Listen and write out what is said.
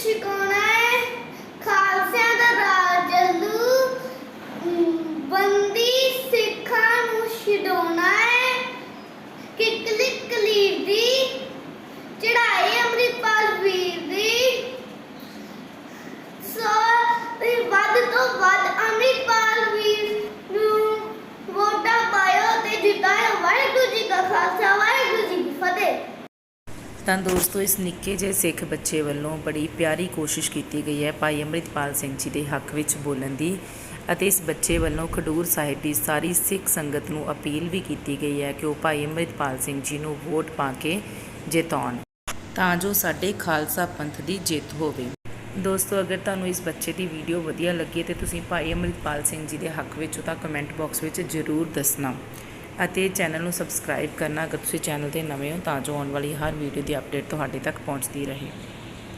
是个 ਤਾਂ ਦੋਸਤੋ, ਇਸ ਨਿੱਕੇ ਜਿਹੇ ਸਿੱਖ ਬੱਚੇ ਵੱਲੋਂ ਬੜੀ ਪਿਆਰੀ ਕੋਸ਼ਿਸ਼ ਕੀਤੀ ਗਈ ਹੈ ਭਾਈ ਅੰਮ੍ਰਿਤਪਾਲ ਸਿੰਘ ਜੀ ਦੇ ਹੱਕ ਵਿੱਚ ਬੋਲਣ ਦੀ ਅਤੇ ਇਸ ਬੱਚੇ ਵੱਲੋਂ ਖਡੂਰ ਸਾਹਿਬ ਦੀ ਸਾਰੀ ਸਿੱਖ ਸੰਗਤ ਨੂੰ ਅਪੀਲ ਵੀ ਕੀਤੀ ਗਈ ਹੈ ਕਿ ਉਹ ਭਾਈ ਅੰਮ੍ਰਿਤਪਾਲ ਸਿੰਘ ਜੀ ਨੂੰ ਵੋਟ ਪਾ ਕੇ ਜਿਤਾਉਣ। ਤਾਂ ਜੋ ਸਾਡੇ ਖਾਲਸਾ ਪੰਥ ਦੀ ਜਿੱਤ ਹੋਵੇ। ਦੋਸਤੋ, ਅਗਰ ਤੁਹਾਨੂੰ ਇਸ ਬੱਚੇ ਦੀ ਵੀਡੀਓ ਵਧੀਆ ਲੱਗੀ ਤੇ ਤੁਸੀਂ ਭਾਈ ਅੰਮ੍ਰਿਤਪਾਲ ਸਿੰਘ ਜੀ ਦੇ ਹੱਕ ਵਿੱਚ ਤਾਂ ਕਮੈਂਟ ਬਾਕਸ ਵਿੱਚ ਜ਼ਰੂਰ ਦੱਸਣਾ। ਅਤੇ ਚੈਨਲ ਨੂੰ ਸਬਸਕ੍ਰਾਈਬ ਕਰਨਾ ਅਗਰ ਤੁਸੀਂ ਚੈਨਲ ਤੇ ਨਵੇਂ ਹੋ ਤਾਂ ਜੋ ਆਉਣ ਵਾਲੀ ਹਰ ਵੀਡੀਓ ਦੀ ਅਪਡੇਟ ਤੁਹਾਡੇ ਤੱਕ ਪਹੁੰਚਦੀ ਰਹੇ।